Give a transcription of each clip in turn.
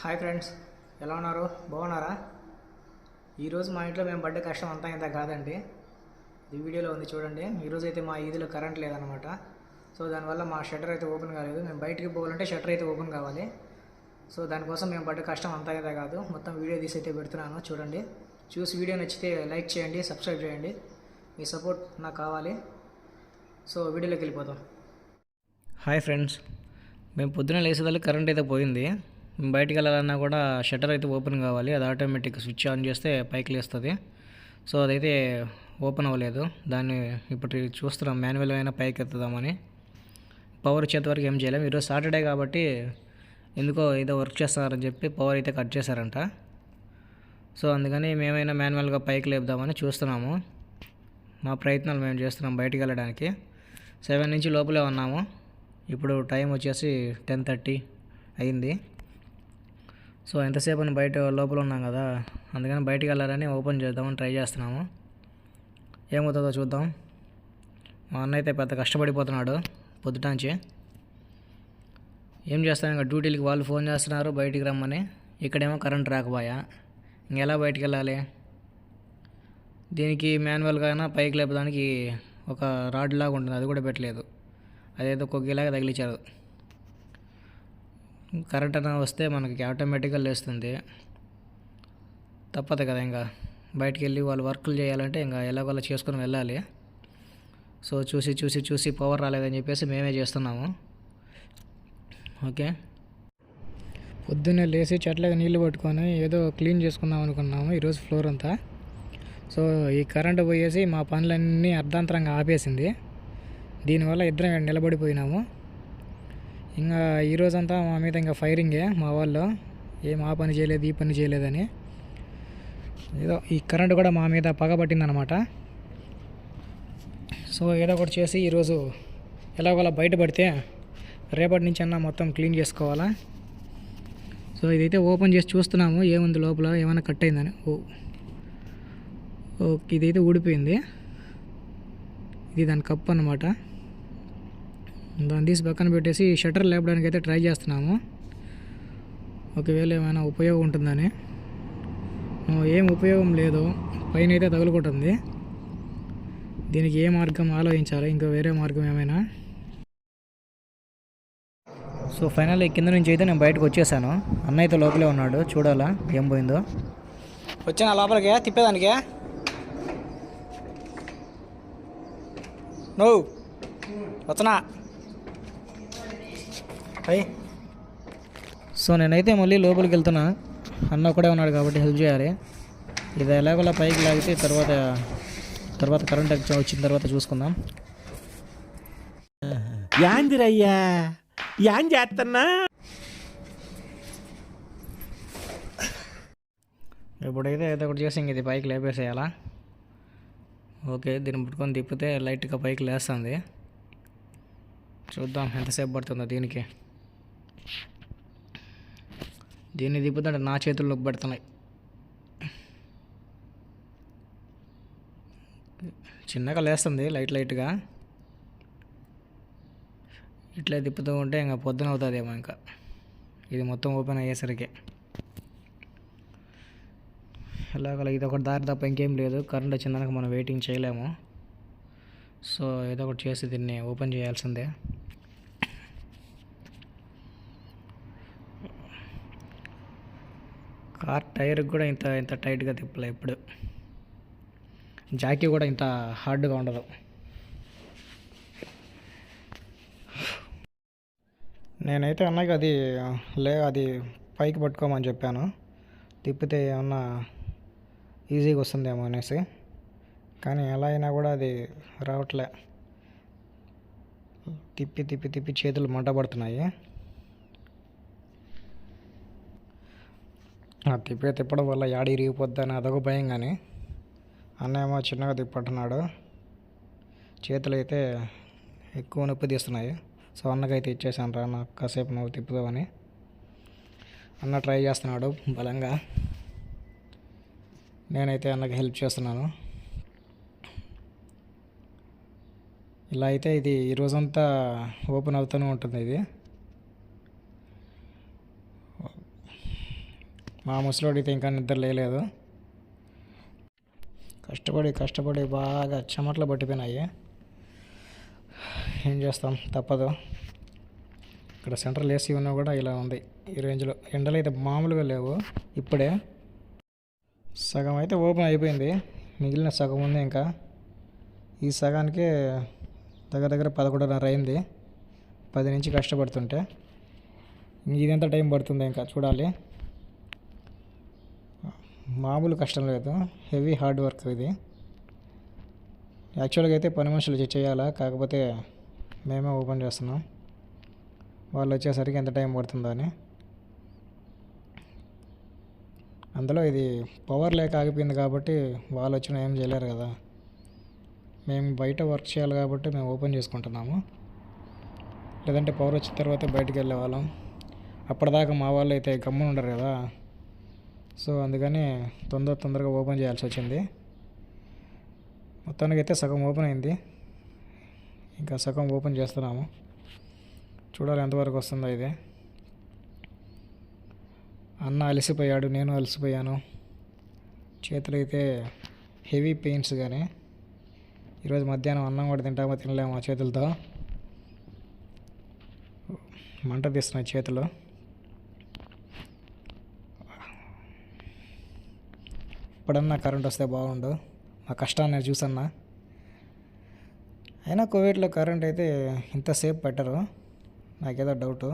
Hi friends ఎలా ఉన్నారు? బాగున్నారా? ఈరోజు మా ఇంట్లో మేము పడ్డ కష్టం అంతా ఇంత కాదండి. ఇది వీడియోలో ఉంది చూడండి. ఈరోజు అయితే మా ఈదిలో కరెంట్ లేదనమాట సో దానివల్ల మా షట్టర్ అయితే ఓపెన్ కాలేదు. మేము బయటికి పోవాలంటే షట్టర్ అయితే ఓపెన్ కావాలి. సో దానికోసం మేము పడ్డ కష్టం అంతా ఇంత కాదు. మొత్తం వీడియో తీసి అయితే పెడుతున్నాను చూడండి. చూసి వీడియో నచ్చితే లైక్ చేయండి సబ్స్క్రైబ్ చేయండి. మీ సపోర్ట్ నాకు కావాలి. సో వీడియోలోకి వెళ్ళిపోతాం హాయ్ ఫ్రెండ్స్ మేము పొద్దున లేసేదానికి కరెంట్ అయితే పోయింది. బయటికి వెళ్ళాలన్నా కూడా షట్టర్ అయితే ఓపెన్ కావాలి. అది ఆటోమేటిక్ స్విచ్ ఆన్ చేస్తే పైకి లేస్తుంది. సో అదైతే ఓపెన్ అవ్వలేదు. దాన్ని ఇప్పుడు చూస్తున్నాం. మాన్యువల్ అయినా పైకి ఎత్తుదామని. పవర్ వచ్చేంత వరకు ఏం చేయలేము ఈరోజు సాటర్డే కాబట్టి ఎందుకో ఏదో వర్క్ చేస్తారని చెప్పి పవర్ అయితే కట్ చేశారంట. సో అందుకని మేమైనా మాన్యువల్గా పైకి లేపుదామని చూస్తున్నాము. మా ప్రయత్నాలు మేము చేస్తున్నాం బయటికి వెళ్ళడానికి సెవెన్ నుంచి లోపలే ఉన్నాము. ఇప్పుడు టైం వచ్చేసి టెన్ థర్టీ అయింది. సో ఎంతసేపు అని బయట లోపల ఉన్నాం కదా అందుకని బయటికి వెళ్ళాలని ఓపెన్ చేద్దామని ట్రై చేస్తున్నాము. ఏమవుతుందో చూద్దాం. మా అన్న అయితే పెద్ద కష్టపడిపోతున్నాడు పొద్దుటాంచి. ఏం చేస్తాను ఇంకా డ్యూటీలకి వాళ్ళు ఫోన్ చేస్తున్నారు బయటికి రమ్మని. ఇక్కడేమో కరెంట్ రాకపోయా. ఇంకెలా బయటికి వెళ్ళాలి? దీనికి మాన్యువల్గా అయినా పైకి లేపడానికి ఒక రాడ్ లాగా ఉంటుంది అది కూడా పెట్టలేదు. అదేదో కొగ్గిలాగా తగిలించారు కరెంట్ అన్న వస్తే మనకి ఆటోమేటిక్గా లేస్తుంది. తప్పదు కదా ఇంకా. బయటికి వెళ్ళి వాళ్ళు వర్కులు చేయాలంటే ఇంకా ఎలాగోలా చేసుకొని వెళ్ళాలి. సో చూసి చూసి చూసి పవర్ రాలేదని చెప్పేసి మేమే చేస్తున్నాము. ఓకే? పొద్దున్నే లేచి చెట్లకు నీళ్ళు పట్టుకొని ఏదో క్లీన్ చేసుకుందాం అనుకున్నాము ఈరోజు ఫ్లోర్ అంతా. సో ఈ కరెంటు పోయేసి మా పనులన్నీ అర్ధాంతరంగా ఆపేసింది. దీనివల్ల ఇద్దరం నిలబడిపోయినాము. ఇంకా ఈరోజంతా మా మీద ఇంకా ఫైరింగే మా వాళ్ళు. ఏం ఆ పని చేయలేదు ఈ పని చేయలేదని. ఏదో ఈ కరెంటు కూడా మా మీద పగబట్టిందనమాట సో ఏదో ఒకటి చేసి ఈరోజు ఎలాగోలా బయటపడితే రేపటి నుంచి అన్న మొత్తం క్లీన్ చేసుకోవాలా. సో ఇదైతే ఓపెన్ చేసి చూస్తున్నాము ఏముంది లోపల ఏమైనా కట్ అయిందని. ఓ ఓకే ఇదైతే ఊడిపోయింది. ఇది దాని కప్పు అనమాట దాన్ని తీసి పక్కన పెట్టేసి షటర్ లేపడానికి అయితే ట్రై చేస్తున్నాము. ఒకవేళ ఏమైనా ఉపయోగం ఉంటుందని. ఏం ఉపయోగం లేదు. పైన అయితే తగులుకుంటుంది. దీనికి ఏ మార్గం ఆలోచించాలి? ఇంకా వేరే మార్గం ఏమైనా? సో ఫైనల్ కింద నుంచి అయితే నేను బయటకు వచ్చేసాను. అన్న అయితే లోపలే ఉన్నాడు. చూడాలా ఏం పోయిందో. వచ్చాను లోపలికి? తిప్పేదానికి? నువ్వు? వస్తున్నా? అయ్యి సో నేనైతే మళ్ళీ లోపలికి వెళ్తున్నా. అన్న ఒకడే ఉన్నాడు కాబట్టి హెల్ప్ చేయాలి. ఇది ఎలాగోలా పైకి లాగితే తర్వాత తర్వాత కరెంట్ వచ్చిన తర్వాత చూసుకుందాం. యాందిరయ్యా యాం చేస్తున్నా ఇప్పుడైతే ఏదో ఒకటి చేసి ఇంక ఇది పైకి లేపేసేయాలా? ఓకే దీన్ని పుట్టుకొని తిప్పితే లైట్గా పైకి లేస్తుంది. చూద్దాం ఎంతసేపు పడుతుందో దీనికి. దీన్ని తిప్పుతుంటే నా చేతుల్లోకి పెడుతున్నాయి. చిన్నగా లేస్తుంది లైట్ లైట్గా. ఇట్లే తిప్పుతూ ఉంటే ఇంకా పొద్దున అవుతుందేమో ఇంకా. ఇది మొత్తం ఓపెన్ అయ్యేసరికి. ఎలాగలా ఇది ఒకటి దారి తప్ప ఇంకేం లేదు. కరెంట్ వచ్చిందనక మనం వెయిటింగ్ చేయలేము. సో ఏదో ఒకటి చేసి దీన్ని ఓపెన్ చేయాల్సిందే. కార్ టైర్ కూడా ఇంత ఇంత టైట్గా తిప్పలే ఇప్పుడు జాకీ కూడా ఇంత హార్డ్గా ఉండదు. నేనైతే అన్నకి అది లే అది పైకి పట్టుకోమని చెప్పాను. తిప్పితే ఏమన్నా ఈజీగా వస్తుందేమో అనేసి. కానీ ఎలా అయినా కూడా అది రావట్లే. తిప్పి తిప్పి తిప్పి చేతులు మంటపడుతున్నాయి పడుతున్నాయి ఆ తిప్పే తిప్పడం వల్ల యాడి ఇరిగిపోద్దని అదొక భయం కానీ అన్న ఏమో చిన్నగా తిప్పట్టున్నాడు చేతులు అయితే ఎక్కువ నొప్పి తీస్తున్నాయి. సో అన్నకైతే ఇచ్చేసాను రా నాకు కాసేపు నువ్వు తిప్పుదామని. అన్న ట్రై చేస్తున్నాడు బలంగా. నేనైతే అన్నకి హెల్ప్ చేస్తున్నాను. ఇలా అయితే ఇది ఈ రోజంతా ఓపెన్ అవుతూనే ఉంటుంది ఇది. మా ముసలోడితే ఇంకా నిద్ర లేలేదు కష్టపడి కష్టపడి బాగా చెమట్లు పట్టిపోయినాయి. ఏం చేస్తాం? తప్పదు. ఇక్కడ సెంట్రల్ ఏసీ ఉన్నా కూడా ఇలా ఉంది. ఈ రేంజ్లో ఎండలు అయితే మామూలుగా లేవు. ఇప్పుడే సగం అయితే ఓపెన్ అయిపోయింది. మిగిలిన సగం ఉంది ఇంకా. ఈ సగానికి దగ్గర దగ్గర పదకొండున్నర అయింది. పది నుంచి కష్టపడుతుంటే. ఇదంతా టైం పడుతుంది ఇంకా? చూడాలి. మామూలు కష్టం లేదు హెవీ హార్డ్ వర్క్ ఇది. యాక్చువల్గా అయితే పని మనుషులు చేయాలా? కాకపోతే మేమే ఓపెన్ చేస్తున్నాం. వాళ్ళు వచ్చేసరికి ఎంత టైం పడుతుందో అని. అందులో ఇది పవర్ లేక ఆగిపోయింది కాబట్టి వాళ్ళు వచ్చిన ఏం చేయలేరు కదా. మేము బయట వర్క్ చేయాలి కాబట్టి మేము ఓపెన్ చేసుకుంటున్నాము. లేదంటే పవర్ వచ్చిన తర్వాత బయటికి వెళ్ళే వాళ్ళం అప్పటిదాకా మా వాళ్ళు అయితే గమ్మున ఉండరు కదా. సో అందుకని తొందర తొందరగా ఓపెన్ చేయాల్సి వచ్చింది. మొత్తానికి అయితే సగం ఓపెన్ అయింది. ఇంకా సగం ఓపెన్ చేస్తున్నాము. చూడాలి ఎంతవరకు వస్తుందో ఇది. అన్న అలసిపోయాడు నేను అలసిపోయాను. చేతులు అయితే హెవీ పెయిన్స్ కానీ ఈరోజు మధ్యాహ్నం అన్నం కూడా తింటామో తినలేమో ఆ చేతులతో. మంట తీస్తున్నాయి చేతులు. ఎప్పుడన్నా కరెంట్ వస్తే బాగుండు. మా కష్టాన్ని చూసన్నా. అయినా కోవిడ్లో కరెంట్ అయితే ఇంతసేపు పెట్టరు. నాకేదో డౌటు.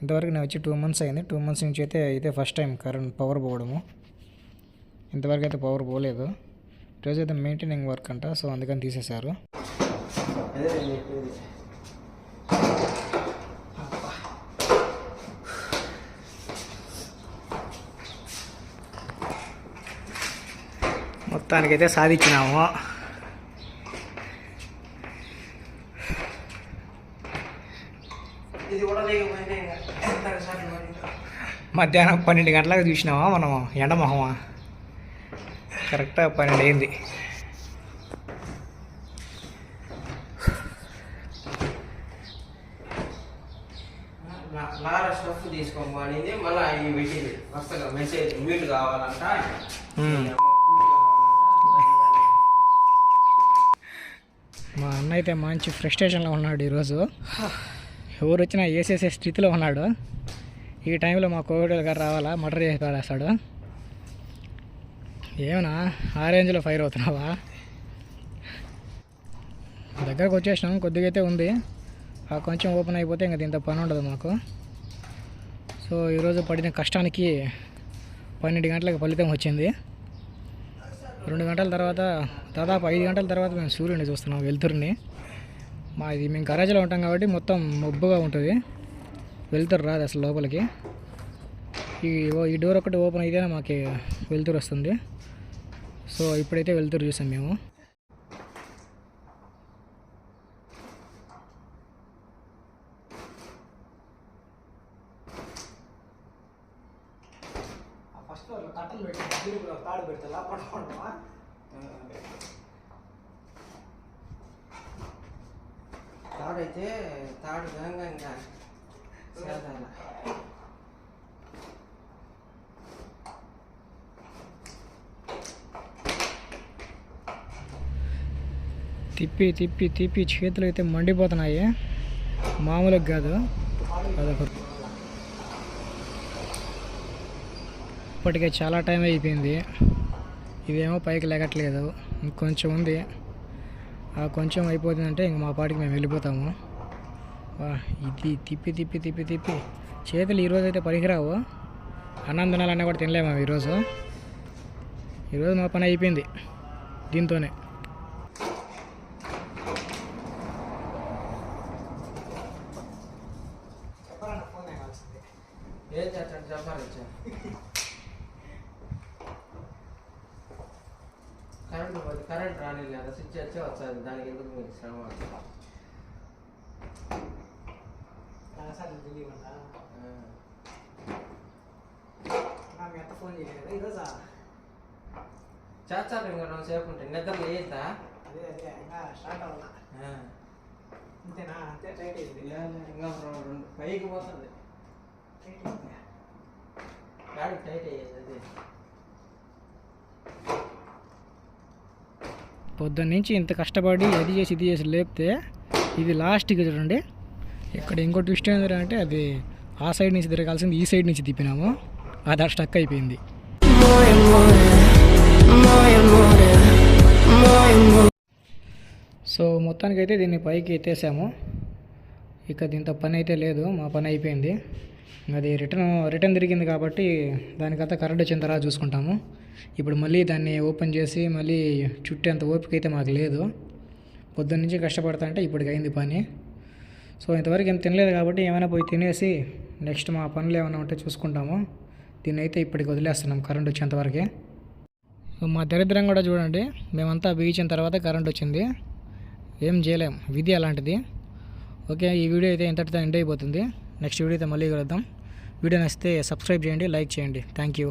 ఇంతవరకు నేను వచ్చి టూ మంత్స్ అయింది. టూ మంత్స్ నుంచి అయితే ఇదే ఫస్ట్ టైం కరెంట్ పవర్ పోవడము. ఇంతవరకు అయితే పవర్ పోలేదు. ఈరోజు అయితే మెయింటైనింగ్ వర్క్ అంట సో అందుకని తీసేశారు అదే నేను చెప్పేది మొత్తానికైతే సాధించినాము. మధ్యాహ్నం పన్నెండు గంటలకు చూసినామా మనం ఎండమొహమా? కరెక్ట్గా పన్నెండు అయింది. నారా స్టఫ్ తీసుకోమనింది మళ్ళీ వస్తాగా మెసేజ్ మీట్ కావాలంట. మా అన్న అయితే మంచి ఫ్రస్ట్రేషన్లో ఉన్నాడు ఈరోజు. ఎవరు వచ్చినా వేసేసే స్థితిలో ఉన్నాడు. ఈ టైంలో మా కోవిడ్ గారు రావాలా? మర్డర్ చేసి పాడేస్తాడు ఏమన్నా? ఆ రేంజ్లో ఫైర్ అవుతున్నావా? దగ్గరకు వచ్చేసినాం. కొద్దిగా అయితే ఉంది. ఆ కొంచెం ఓపెన్ అయిపోతే ఇంకా దీంతో పని ఉండదు మాకు. సో ఈరోజు పడిన కష్టానికి పన్నెండు గంటలకు ఫలితం వచ్చింది. రెండు గంటల తర్వాత దాదాపు ఐదు గంటల తర్వాత మేము సూర్యుడిని చూస్తున్నాం వెలుతురుని. మా ఇది మేము గరాజ్లో ఉంటాం కాబట్టి మొత్తం మబ్బుగా ఉంటుంది. వెళ్తారు రాదు అసలు లోపలికి. ఈ ఈ డోర్ ఒకటి ఓపెన్ అయితేనే మాకు వెళ్తురు వస్తుంది. సో ఇప్పుడైతే వెళ్తురు చూసాం మేము. తాడైతే తాడు గంగా ఇంకా తిప్పి తిప్పి తిప్పి చేతులు అయితే మండిపోతున్నాయి. మామూలుగా కాదు. అదొక ఇప్పటికే చాలా టైం అయిపోయింది. ఇదేమో పైకి లేగట్లేదు. ఇంకొంచెం ఉంది. కొంచెం అయిపోతుందంటే ఇంక మా పాటికి మేము వెళ్ళిపోతాము. వా ఇది తిప్పి తిప్పి తిప్పి తిప్పి. చేతులు ఈరోజు అయితే పనికిరావు అన్నం కూడా తినలేము ఈరోజు. ఈరోజు మా పని అయిపోయింది దీంతోనే ఏం చేస్తాడు చెప్పాలి వచ్చా కరెంట్ పోతే కరెంట్ రాలేదు కదా స్విచ్ వచ్చే వచ్చాది దానికి ఎందుకు మీకు శ్రమ ఆ. ఫోన్ చేయలేదు ఈరోజా చేస్తారు ఇంకా రెండు సేపు ఉంటే నిద్ర లేదా అదే అదే ఇంకా స్టార్ట్ అవ్వాల అంతేనా అంతే టైట్ అయింది ఇంకా రెండు పైకి పోతుంది కాడికి టైట్ అయ్యేది అదే పొద్దున్న నుంచి ఇంత కష్టపడి అది చేసి ఇది చేసి లేపితే ఇది లాస్ట్కి చూడండి. ఇక్కడ ఇంకో ట్విస్ట్ ఏంటంటే అది ఆ సైడ్ నుంచి తిరగాల్సింది ఈ సైడ్ నుంచి తిప్పినాము. అది అక్కడ స్టక్ అయిపోయింది. సో మొత్తానికైతే దీన్ని పైకి ఎత్తేసాము. ఇక దీంతో పని అయితే లేదు మా పని అయిపోయింది. అది రిటర్న్ రిటర్న్ తిరిగింది కాబట్టి దానికంతా కరెంట్ వచ్చిన తర్వాత చూసుకుంటాము. ఇప్పుడు మళ్ళీ దాన్ని ఓపెన్ చేసి మళ్ళీ చుట్టేంత ఓపిక అయితే మాకు లేదు. పొద్దున్న నుంచి కష్టపడతా అంటే ఇప్పటికి అయింది పని. సో ఇంతవరకు ఏం తినలేదు కాబట్టి ఏమైనా పోయి తినేసి నెక్స్ట్ మా పనులు ఏమైనా ఉంటే చూసుకుంటాము. దీన్ని అయితే ఇప్పటికి వదిలేస్తున్నాం కరెంట్ వచ్చేంతవరకే మా దరిద్రం కూడా చూడండి మేమంతా బిగించిన తర్వాత కరెంట్ వచ్చింది. ఏం చేయలేం విధి అలాంటిది ఓకే ఈ వీడియో అయితే ఇంతటితో ఎండ్ అయిపోతుంది. నెక్స్ట్ వీడియో అయితే మళ్ళీ కలుద్దాం. వీడియో నచ్చితే సబ్స్క్రైబ్ చేయండి లైక్ చేయండి. Thank you